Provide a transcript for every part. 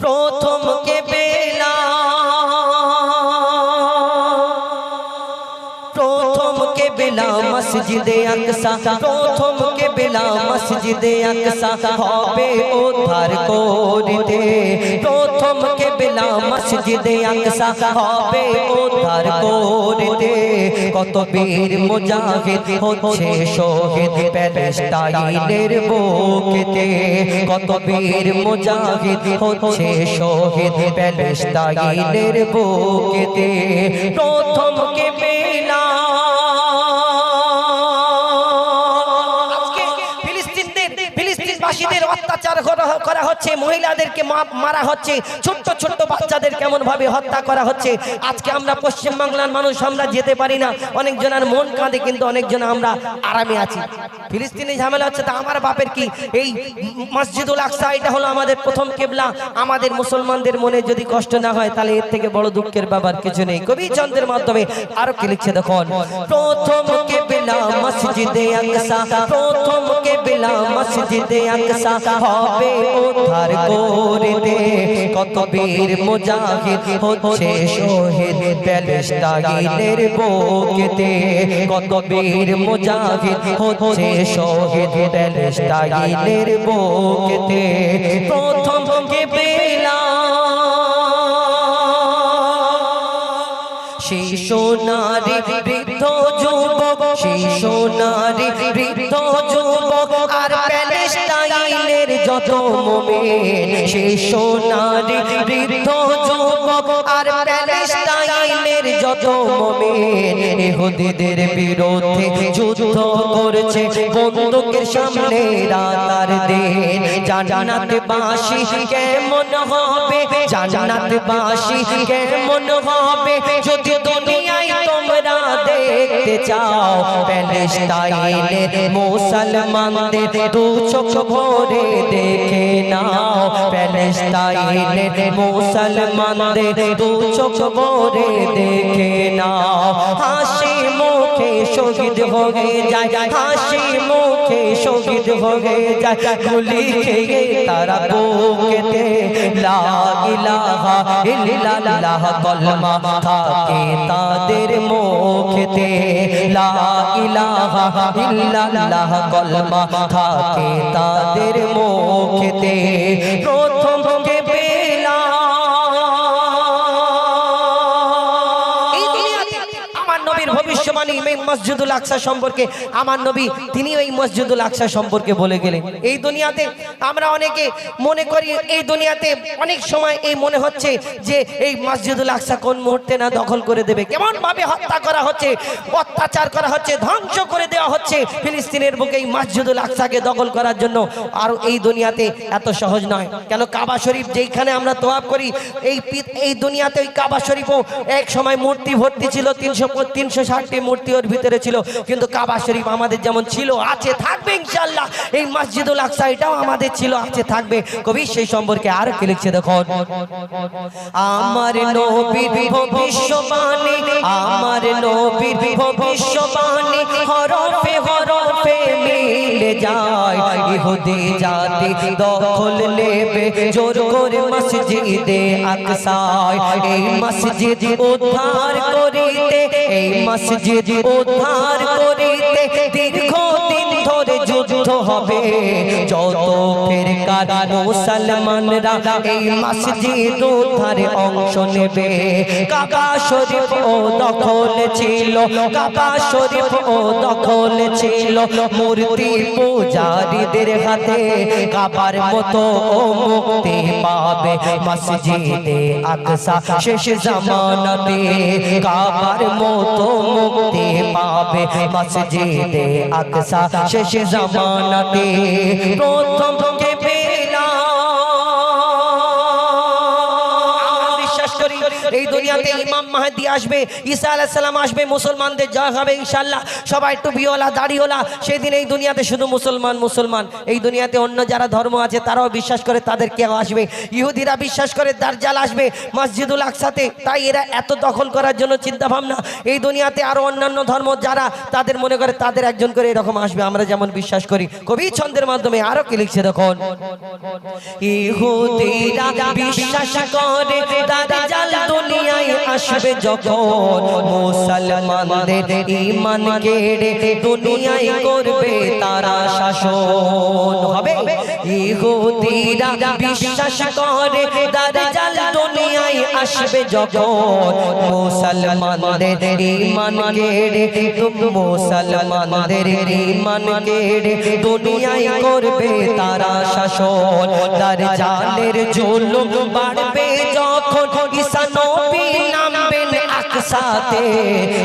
প্রথম কে বেলা প্রথম কে বেলা মসজিদে আকসা প্রথম কে মসজিদে আকসা হবে উদ্ধার করিতে। প্রথম কে মসজিদে আকসা হবে উদ্ধার করিতে। কত বীর মুজাহিদ হচ্ছে শহীদ প্যালেস্টাইনের বুকেতে। কত বীর মুজাহিদ হচ্ছে শহীদ প্যালেস্টাইনের বুকেতে। প্রথম কে অত্যাচার করা- হচ্ছে, মহিলাদেরকে মারা হচ্ছে, ছোট্ট ছোট্ট বাচ্চাদের কেমন ভাবে হত্যা করা হচ্ছে। আজকে আমরা পশ্চিম বাংলার মানুষ, আমরা যেতে পারি না। অনেকজনের মন কাঁদে, কিন্তু অনেকজন আমরা আরামে আছি। ফিলিস্তিনি ঝামেলা হচ্ছে, তা আমার বাপের কি? এই মসজিদুল আকসা, এটা হলো আমাদের প্রথম কেবলা। আমাদের মুসলমানদের মনে যদি কষ্ট না হয়, তাহলে এর থেকে বড় দুঃখের ব্যাপার কিছু নেই। কবি চন্দ্রের মাধ্যমে আরও কি লিখছে দেখুন। প্রথম কেবলা মসজিদে আকসা। প্রথম কেবলা মসজিদে আকসা। হবে উদ্ধার করিতে। কত বীর মুজাহিদ হচ্ছে শহীদ প্যালেস্টাইনের বুকেতে। কত বীর মুজাহিদ হচ্ছে শহীদ প্যালেস্টাইনের বুকেতে। প্রথম কেবলা। সেই সোনারি বৃদ্ধ সেই সোনারি বৃদ্ধ যুবক আর প্যালেস্টাইনের যত মোমেন সেই সোনারি বৃদ্ধ যুবক আর প্যালেস্টাইনের যত মোমেন, ইহুদিদের বিরুদ্ধে যুদ্ধ করছে। বন্দুকের সামনে রাতার দিন। জান্নাত বাসি কেমন হবে? জান্নাত বাসি কেমন হবে? যদি দেখতে চাও প্যালেস্টাইনের মুসলমানদের দু চোখ ভরে দেখে নাও প্যালেস্টাইনের মুসলমানদের দু চোখ ভরে দেখে নাও। হাসি মুখে শহীদ হয়ে যায়, হাসি মুখে শহীদ হয়ে যায়, গুলি খেয়ে তারা বুকেতে লা ইলাহা ইল্লাল্লাহ কলমা থাকে তাদের মুখেতে লা ইলাহা ইল্লাল্লাহ কলমা থাকে তাদের মুখেতে। প্রথম নবীর এই মসজিদুল আকসা সম্পর্কে। আমার নবী তিনি এই মসজিদুল আকসা সম্পর্কে বলে গেলেন। এই দুনিয়াতে আমরা অনেকে মনে করি, এই দুনিয়াতে অনেক সময় এই মনে হচ্ছে যে এই মসজিদুল আকসা কোন মুহূর্তে না দখল করে দেবে। কেমন ভাবে হত্যা করা হচ্ছে, অত্যাচার করা হচ্ছে, ধ্বংস করে দেওয়া হচ্ছে ফিলিস্তিনের বুকে এই মসজিদুল আকসাকে দখল করার জন্য। আর এই দুনিয়াতে এত সহজ নয়। কেন কাবা শরীফ যেইখানে আমরা তোয়াব করি, এই এই দুনিয়াতে ওই কাবা শরীফও এক সময় মূর্তি ভর্তি ছিল তিনশো তিনশো ষাটটি মূর্তি ওর ভিতরে ছিল। কিন্তু কাবা শরীফ আমাদের যেমন ছিল, আছে, থাকবে ইনশাল্লাহ এই মসজিদুল আকসা এটাও আমাদের ছিল, আছে, থাকবে। কবি সেই সম্পর্কে আর কি লিখছে দেখো? আমার নবীর ভবিষ্যবাণী, আমার নবীর ভবিষ্যবাণী হরফে হরফে মিলে যায়। ইহুদি জাতি দখল নেবে জোর করে মসজিদে আকসায়। এই মসজিদ উদ্ধার করিতে এই মসজিদ উদ্ধার হবে, যত ফেরকার মুসলমানরা এই মসজিদ উদ্ধারে অংশ নেবে। কাবা শরীফ ও দখল ছিল, কাবা শরীফ ও দখল ছিল, মূর্তি পূজারীদের হাতে কাবার মতো ও মুক্তি পাবে মসজিদে আকসা শেষ জামানাতে। কাবার মতো মুক্তি পাবে মসজিদে আকসা শেষ জামানাতে প্রথম দুনিয়াতে ইমাম মাহাদি আসবে ঈসা আলাইহিস সালাম আসবে মুসলমানদের জয় হবে ইনশাআল্লাহ। সবাই টুপিওয়ালা দাড়িওয়ালা সেদিন এই দুনিয়াতে শুধু মুসলমান মুসলমান। এই দুনিয়াতে অন্য যারা ধর্ম আছে তারাও বিশ্বাস করে তাদের কেউ আসবে। ইহুদিরা বিশ্বাস করে দার্জাল আসবে মসজিদুল আকসাতে। তাই এরা এত দখল করার জন্য চিন্তা ভাবনা এই দুনিয়াতে আরও অন্যান্য ধর্ম যারা তাদের মনে করে তাদের একজন করে এরকম আসবে। আমরা যেমন বিশ্বাস করি কবি ছন্দের মাধ্যমে আরও কি লিখছে দেখুন? ইহুদিরা বিশ্বাস করে দাজ্জাল আসবে যখন মুসলমানদের ঈমান কেড়ে দুনিয়ায় করবে তারা শাসন। হবে? ইহুদিরা বিশ্বাস করে, দাজ্জাল দুনিয়ায় আসবে যখন মুসলমানদের ঈমান কেড়ে মুসলমানদের ঈমান কেড়ে দুনিয়ায় করবে তারা শাসন। তার জালের জুলুম বাড়বে যখন আকসাতে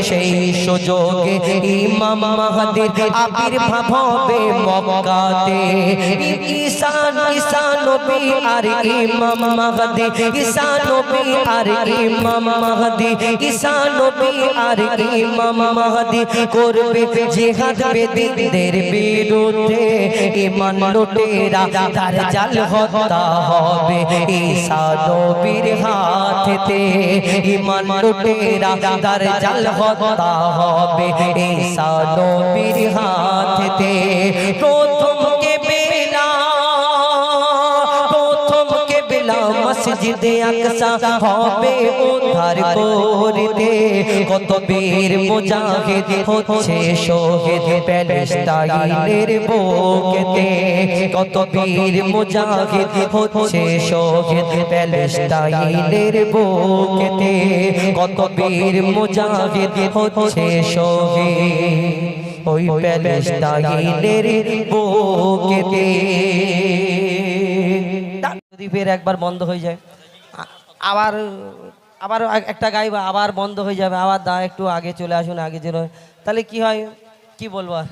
সেই সুযোগে ইমাম মাহদির আবির্ভাব হবে মক্কাতে। ঈসা ঈসা নবী আর ইমাম মাহদি ঈসা নবী আর ইমাম মাহদি ঈসা নবী আর ইমাম মাহদি করবে জিহাদ বেদিনদের বিরুদ্ধে। ইমান লুটেরা তার জাল হত্যা হবে ঈসা নবীর হাতেতে। ইমান লুটেরা তার জাল হত্যা হবে। ঈসা নবীর হাতেতে প্রথম মসজিদে আকসা হবে উদ্ধার করতে। কত বীর মুজাহিদ হচ্ছে শহীদ প্যালেস্টাইনের বুকেতে কত বীর মুজাহিদ হচ্ছে শহীদ প্যালেস্টাইনের বুকেতে কত বীর মুজাহিদ হচ্ছে শহীদ ওই প্যালেস্টাইনের বুকেতে ফের একবার বন্ধ হয়ে যায়, আবার আবার একটা গাইবা আবার বন্ধ হয়ে যাবে, আবার দা একটু আগে চলে আসুন, আগে চলে তাহলে কি হয়? কি বলব আর?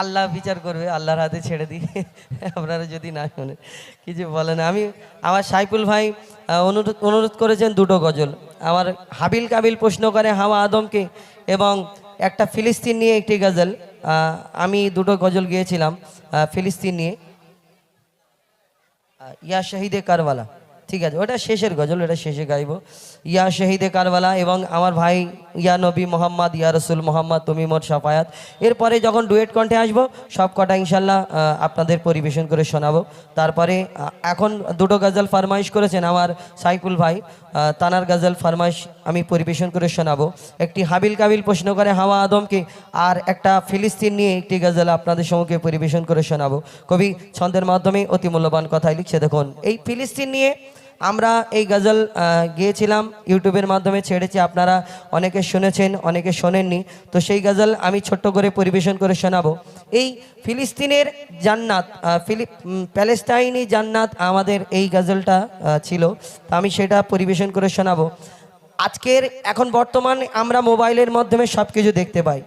আল্লাহ বিচার করবে, আল্লাহর হাতে ছেড়ে দিই। আপনারা যদি না শোনেন কিছু বলেন আমি, আমার সাইফুল ভাই অনুরোধ অনুরোধ করেছেন দুটো গজল। আমার হাবিল কাবিল প্রশ্ন করে হাওয়া আদমকে এবং একটা ফিলিস্তিন নিয়ে একটি গজল। আমি দুটো গজল গিয়েছিলাম ফিলিস্তিন নিয়ে। ইয়া শাহিদে কারওয়ালা ঠিক আছে, ওটা শেষের গজল, ওটা শেষে গাইব। ইয়া শহীদে কারওয়ালা এবং আমার ভাই ইয়া নবী মোহাম্মদ, ইয়া রসুল মোহাম্মদ, তুমি মোর সাফায়াত। এরপরে যখন ডুয়েট কণ্ঠে আসব, সব কটা ইনশাল্লাহ আপনাদের পরিবেশন করে শোনাবো। তারপরে এখন দুটো গজল ফারমাইশ করেছেন আমার সাইকুল ভাই। তানার গাজাল ফারমাইশ আমি পরিবেশন করে শোনাবো। একটি হাবিল কাবিল প্রশ্ন করে, হাওয়া আদমকে আর একটা ফিলিস্তিন নিয়ে একটি গাজাল আপনাদের সম্মুখে পরিবেশন করে শোনাবো। কবি ছন্দের মাধ্যমে অতি মূল্যবান কথায় লিখছে। দেখুন, এই ফিলিস্তিন নিয়ে আমরা এই গজল গিয়েছিলাম ইউটিউবের মাধ্যমে, ছেড়েছি। আপনারা অনেকে শুনেছেন, অনেকে শোনেননি। তো সেই গজল আমি ছোট্ট করে পরিবেশন করে শোনাবো। এই ফিলিস্তিনের জান্নাত ফিলিপ প্যালেস্টাইনি জান্নাত আমাদের এই গজলটা ছিল। তো আমি সেটা পরিবেশন করে শোনাবো। আজকের, এখন বর্তমান আমরা মোবাইলের মাধ্যমে সব কিছু দেখতে পাই।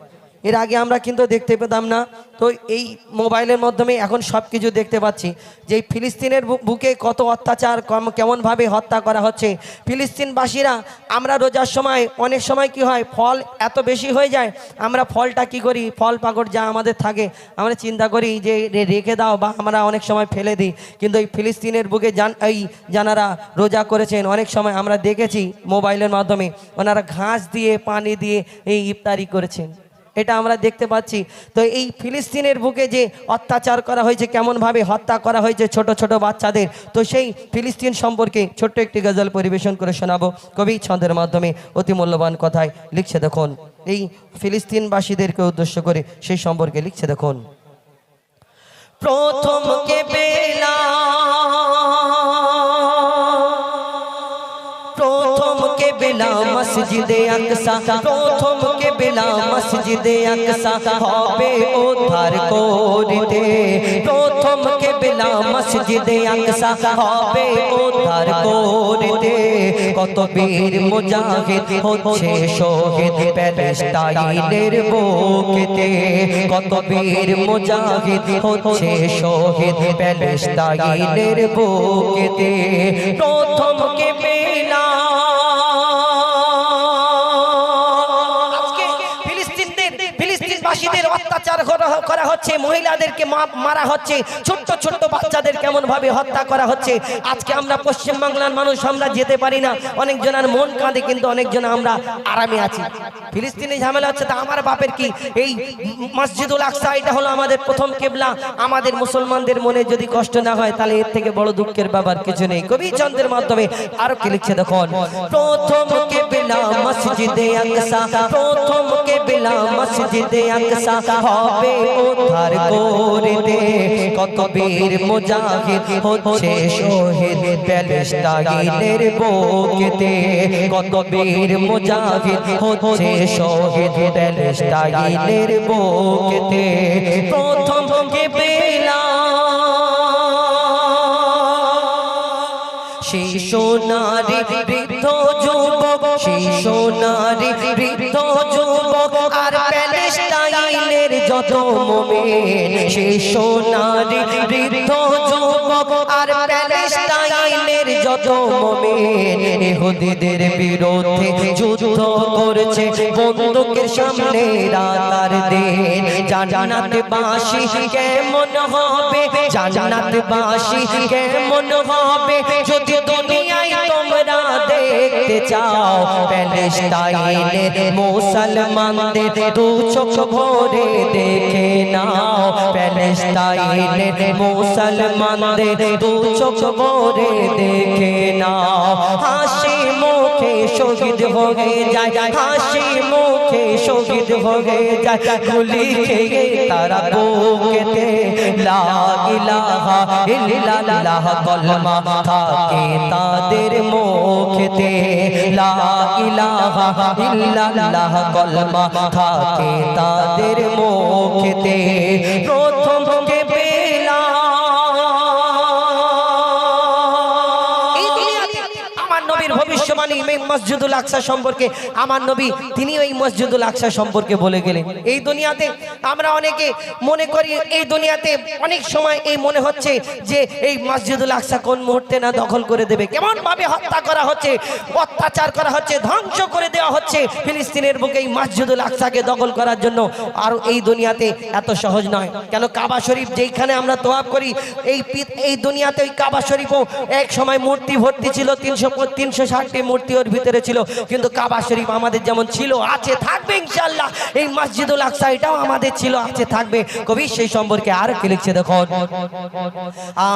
এর আগে আমরা কিন্তু দেখতে পেতাম না। তো এই মোবাইলের মাধ্যমে এখন সব কিছু দেখতে পাচ্ছি যে ফিলিস্তিনের বুকে কত অত্যাচার, কম- কেমনভাবে হত্যা করা হচ্ছে। ফিলিস্তিনবাসীরা, আমরা রোজার সময়, অনেক সময় কি হয়, ফল এত বেশি হয়ে যায়, আমরা ফলটা কি করি? ফল, পাকড় যা আমাদের থাকে, আমরা চিন্তা করি যে রেখে দাও বা আমরা অনেক সময় ফেলে দিই। কিন্তু এই ফিলিস্তিনের বুকে জান এই যারা রোজা করেছেন, অনেক সময় আমরা দেখেছি মোবাইলের মাধ্যমে। ওনারা ঘাস দিয়ে, পানি দিয়ে এই ইফতারি করেছেন। এটা আমরা দেখতে পাচ্ছি। তো এই ফিলিস্তিনের বুকে যে অত্যাচার করা হয়েছে, কেমনভাবে হত্যা করা হয়েছে ছোট ছোট বাচ্চাদের, তো সেই ফিলিস্তিন সম্পর্কে ছোট্ট একটি গজল পরিবেশন করে শোনাবো কবি ছন্দের মাধ্যমে অতি মূল্যবান কথায় লিখছে দেখুন। এই ফিলিস্তিনবাসীদেরকে উদ্দেশ্য করে সেই সম্পর্কে লিখছে দেখুন। প্রথম কে বেলা প্রথম কে বেলা মসজিদে আকসা। প্রথম বেলা মসজিদে আকসা হবে উদ্ধার করতে। প্রথম কে বেলা মসজিদে আকসা হবে উদ্ধার করতে। কত বীর মুজাহিদ হচ্ছে শহীদ প্যালেস্টাইনের বুকেতে। কত বীর মুজাহিদ হচ্ছে শহীদ প্যালেস্টাইনের বুকেতে। প্রথম কে অত্যাচার করা- হচ্ছে, মহিলাদেরকে মারা হচ্ছে, ছোট্ট ছোট্ট বাচ্চাদের কেমন ভাবে হত্যা করা হচ্ছে, আজকে আমরা পশ্চিম বাংলার মানুষ, আমরা যেতে পারি না। অনেকজনের মন কাঁদে, কিন্তু অনেকজন আমরা আরামে আছি। ফিলিস্তিনি ঝামেলা হচ্ছে, তা আমার বাপের কি? এই মসজিদুল আকসা, এটা হলো আমাদের প্রথম কেবলা। আমাদের মুসলমানদের মনে যদি কষ্ট না হয়, তাহলে এর থেকে বড় দুঃখের ব্যাপার কিছু নেই। কবি চন্দ্রের মাধ্যমে আরও কি লিখছে দেখুন? প্রথম কেবলা মসজিদে আকসা, প্রথম কেবলা মসজিদে আকসা। হবে, উদ্ধার করে দে। কত বীর মুজাহিদ হচ্ছে শহীদ প্যালেস্টাইনের বুকেতে। কত বীর মুজাহিদ হচ্ছে শহীদ প্যালেস্টাইনের বুকেতে। প্রথম কেবলা। শিশু, নারী, বৃদ্ধ, যুবক। শিশু, নারী, বৃদ্ধ, যুবক। যত মুমিন শিশু নারী বৃদ্ধ যুবক আর প্যালেস্টাইনের যত মুমিন, ইহুদিদের বিরুদ্ধে যুদ্ধ করেছে। বন্দুকের সামনে রাতার দিন। জান্নাত কেমন হবে? জান্নাত কেমন হবে? যদি তোমরা দেখতে চাও প্যালেস্টাইনের মুসলমানদের দু চোখ ভরে দেখে নাও প্যালেস্টাইনের মুসলমানদের দু চোখ ভরে দেখে নাও। হাসি মুখে শহীদ হয়ে যায় হাসি মুখে শহীদ হয়ে যায়। গুলি খেয়ে তারা বুকেতে লা ইলাহা ইল্লাল্লাহ কলমা থাকে তাদের মুখেতে। লা ইলাহা ইল্লাল্লাহ কলমা থাকে তাদের মুখেতে। প্রথম ভবিষ্যবাণী এই মসজিদুল আকসা সম্পর্কে আমার নবী তিনি ওই মসজিদুল আকসা সম্পর্কে বলে গেলেন। এই দুনিয়াতে আমরা অনেকে মনে করি, এই দুনিয়াতে অনেক সময় এই মনে হচ্ছে যে এই মসজিদুল আকসা কোন মুহূর্তে না দখল করে দেবে। কেমন ভাবে হত্যা করা হচ্ছে, অত্যাচার করা হচ্ছে, ধ্বংস করে দেওয়া হচ্ছে ফিলিস্তিনের বুকে এই মসজিদুল আকসাকে দখল করার জন্য। আর এই দুনিয়াতে এত সহজ নয়। কেন কাবা শরীফ যেইখানে আমরা তোয়াব করি, এই এই দুনিয়াতে ওই কাবা শরীফও এক সময় মূর্তি ভর্তি ছিল তিনশো তিনশো ষাটটি মূর্তি ওর ভিতরে ছিল। কিন্তু কাবা শরীফ আমাদের যেমন ছিল, আছে, থাকবে ইনশাল্লাহ এই মসজিদুল আকসা এটাও আমাদের ছিল, আছে, থাকবে। কবি সেই সম্পর্কে আর কি লিখছে দেখুন?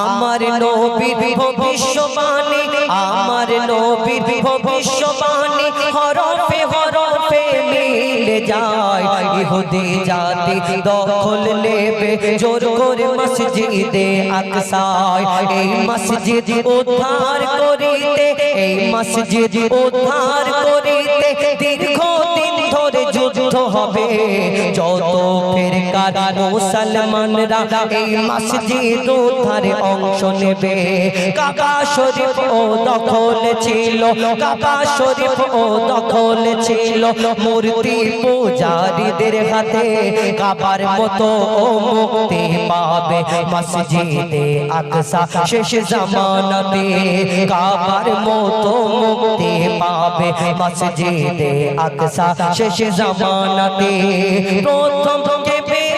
আমার নবীর ভবিষ্যবাণী, আমার নবীর ভবিষ্যবাণী, হরফে হরফে মিলে যায়। ইহুদি জাতি দখল নেবে জোর করে মসজিদে আকসায়। এই মসজিদ উদ্ধার করিতে এই মসজিদ উদ্ধার করিতে যুদ্ধ হবে, যত ফেরকার মুসলমানরা এই মসজিদ উদ্ধারে অংশ নেবে। কাবা শরীফ ও দখল ছিল, কাবা শরীফ ও দখল ছিল, মূর্তি পূজারীদের হাতে কাবার মতো ও মুক্তি পাবে মসজিদে আকসা শেষ জামানাতে। কাবার মতো মুক্তি পাবে মসজিদে আকসা শেষ জামানাতে প্রথম কে বেলা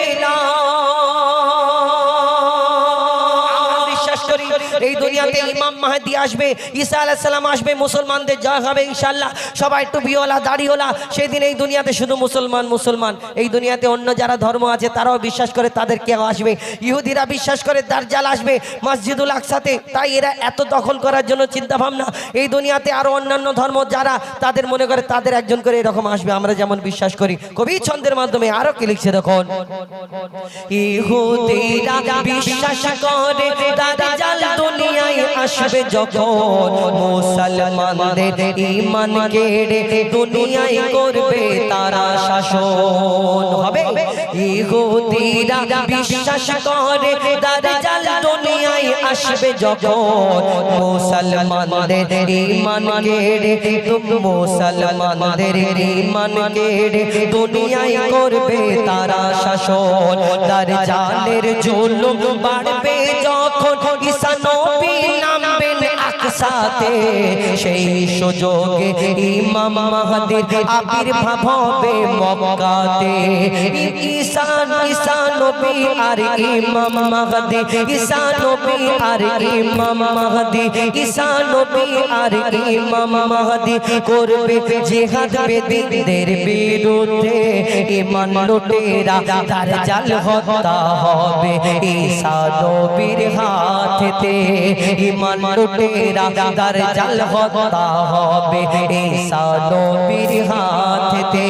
এই দুনিয়াতে ইমাম মাহাদি আসবে ঈসা আলাইহিস সালাম আসবে মুসলমানদের জয় হবে ইনশাআল্লাহ। সবাই টুপিওয়ালা দাড়িওয়ালা সেদিন এই দুনিয়াতে শুধু মুসলমান মুসলমান। এই দুনিয়াতে অন্য যারা ধর্ম আছে তারাও বিশ্বাস করে তাদের কেউ আসবে। ইহুদিরা বিশ্বাস করে দার্জাল আসবে মসজিদুল আকসাতে। তাই এরা এত দখল করার জন্য চিন্তা ভাবনা এই দুনিয়াতে আরও অন্যান্য ধর্ম যারা তাদের মনে করে তাদের একজন করে এরকম আসবে আমরা যেমন বিশ্বাস করি। কবি ছন্দের মাধ্যমে আরও কি লিখছে দেখুন? ইহুদিরা বিশ্বাস করে দাজ্জাল দুনিয়ায় আসবে যখন মুসলমানদের ইমান কেড়ে দুনিয়ায় করবে তারা শাসন হবে। ইহুদিরা বিশ্বাস করে দাজ্জাল দুনিয়ায় আসবে যখন মুসলমানদের ঈমান কেড়ে দুনিয়ায় করবে তারা শাসন। দাজ্জালের জুলুম বাড়বে যখন আকসাতে সেই সুযোগে ইমাম মাহাদির আবির্ভাব হবে মক্কাতে। ঈশান ঈশান নবী আর ইমাম মাহাদি, ঈশান নবী আর ইমাম মাহাদি, ঈশান নবী আর ইমাম মাহাদি করবে জিহাদ বেদিনদের বিরুদ্ধে। ইমান লুটেরা তার জাল হত্যা হবে ঈশা নবীর হাতেতে। ইমান লুটেরা তার জাল হতা হবে। ঈশা নবীর হাতেতে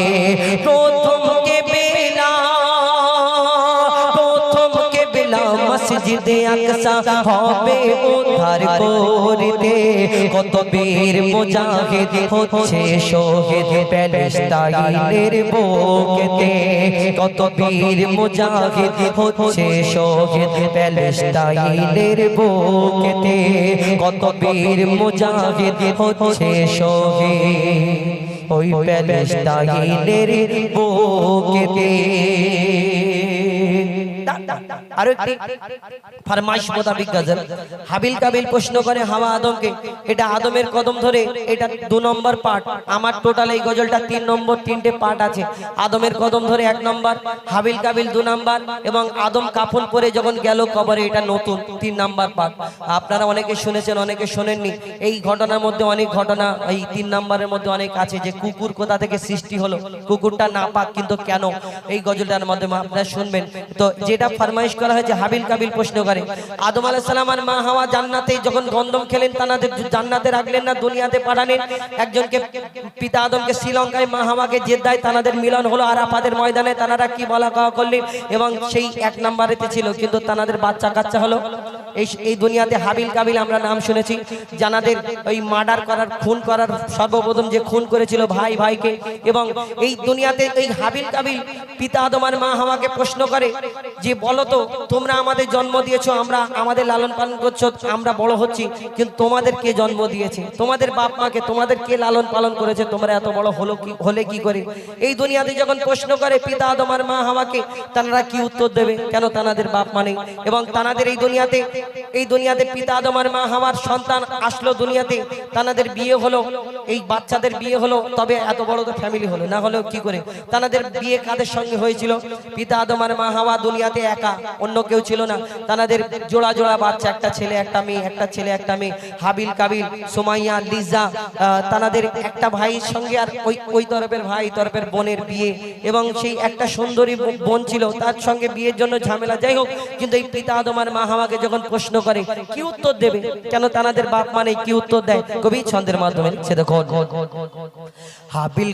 মসজিদে আকসা হবে উদ্ধার করতে। কত বীর মুজাহিদ হচ্ছে শহীদ প্যালেস্টাইনের বুকেতে কত বীর মুজাহিদ হচ্ছে শহীদ প্যালেস্টাইনের বুকেতে কত বীর মুজাহিদ হচ্ছে শহীদ ওই প্যালেস্টাইনের বুকেতে আরও একটি হাবিল কাবিল প্রশ্ন করে হাওয়া আদমকে, এটা আদমের কদম ধরে, এটা নম্বর পার্ট। আমার টোটাল এই গজলটা তিন নম্বর, তিনটে পার্ট আছে। আদমের কদম ধরে নম্বর, হাবিল কাবিল নম্বর, এবং আদম কাফন করে যখন গেল কবরে, এটা নতুন পার্ট। আপনারা অনেকে শুনেছেন, অনেকে শোনেননি, এই ঘটনার মধ্যে অনেক ঘটনা, এই তিন নাম্বারের মধ্যে অনেক আছে যে কুকুর কোথা থেকে সৃষ্টি হলো। কুকুরটা না পাক কিন্তু কেন? এই গজলটার মাধ্যমে আপনারা শুনবেন। তো যেটা ফরমাইশ করা হয়েছে, হাবিল কাবিল প্রশ্ন করে। আদম আলাইহিস সালাম আর মা হাওয়া জান্নাতে যখন গন্ধম খেলেন, তানাদের জান্নাতে রাখলেন না, দুনিয়াতে পাঠালেন। একজনকে পিতা আদমকে শ্রীলঙ্কায় মা হাওয়াকে জেদ্দায় তানাদের মিলন হলো আরাফাদের ময়দানে। তানারা কি বলা কওয়া করলেন? এবং সেই এক নাম্বারেতে ছিল, কিন্তু তানাদের বাচ্চা কাচ্চা হলো। এই এই দুনিয়াতে হাবিল কাবিল আমরা নাম শুনেছি। জানাদের ওই মার্ডার করার, খুন করার সর্বপ্রথম যে খুন করেছিল ভাই ভাইকে। এবং এই দুনিয়াতে এই হাবিল কাবিল পিতা আদম আর মা হাওয়াকে প্রশ্ন করে যে বলো তো, তোমরা আমাদের জন্ম দিয়েছ, আমরা আমাদের লালন পালন করছ, আমরা বড় হচ্ছি, কিন্তু তোমাদের কে জন্ম দিয়েছে? তোমাদের বাপ মাকে তোমাদের কে লালন পালন করেছে? তোমরা এত বড় হলো কি, হলে কি করে? এই দুনিয়াতে যখন প্রশ্ন করে পিতা আর মা হাওয়াকে, তারা কি উত্তর দেবে? কেন তানাদের বাপ মা নেই? এবং তানাদের এই দুনিয়াতে এই দুনিয়াতে পিতা আর মা হাওয়ার সন্তান আসলো দুনিয়াতে, তানাদের বিয়ে হলো, এই বাচ্চাদের বিয়ে হলো, তবে এত বড় তো ফ্যামিলি হলো, না হলেও কি করে? তানাদের বিয়ে কাদের সঙ্গে হয়েছিল? পিতা আর মা হাওয়া দুনিয়াতে একা, অন্য কেউ ছিল না। তানাদের জোড়া জোড়া বাচ্চা, একটা ছেলে, একটা মেয়ে, একটা ছেলে, একটা মেয়ে। হাবিল, কাবিল, সোমাইয়া, লিজা তানাদের একটা ভাইয়ের সঙ্গে আর ওই ওই তরফের ভাই তরফের বোনের বিয়ে। এবং সেই একটা সুন্দরী বোন ছিল, তার সঙ্গে বিয়ের জন্য ঝামেলা। যাই হোক, কিন্তু এই পিতা আর মা হাওয়াকে যখন প্রশ্ন করে, কি উত্তর দেবে? কেন তানাদের বাপ মানে কি উত্তর দেয়? কবি ছন্দের মাধ্যমে সে দেখো হাবিল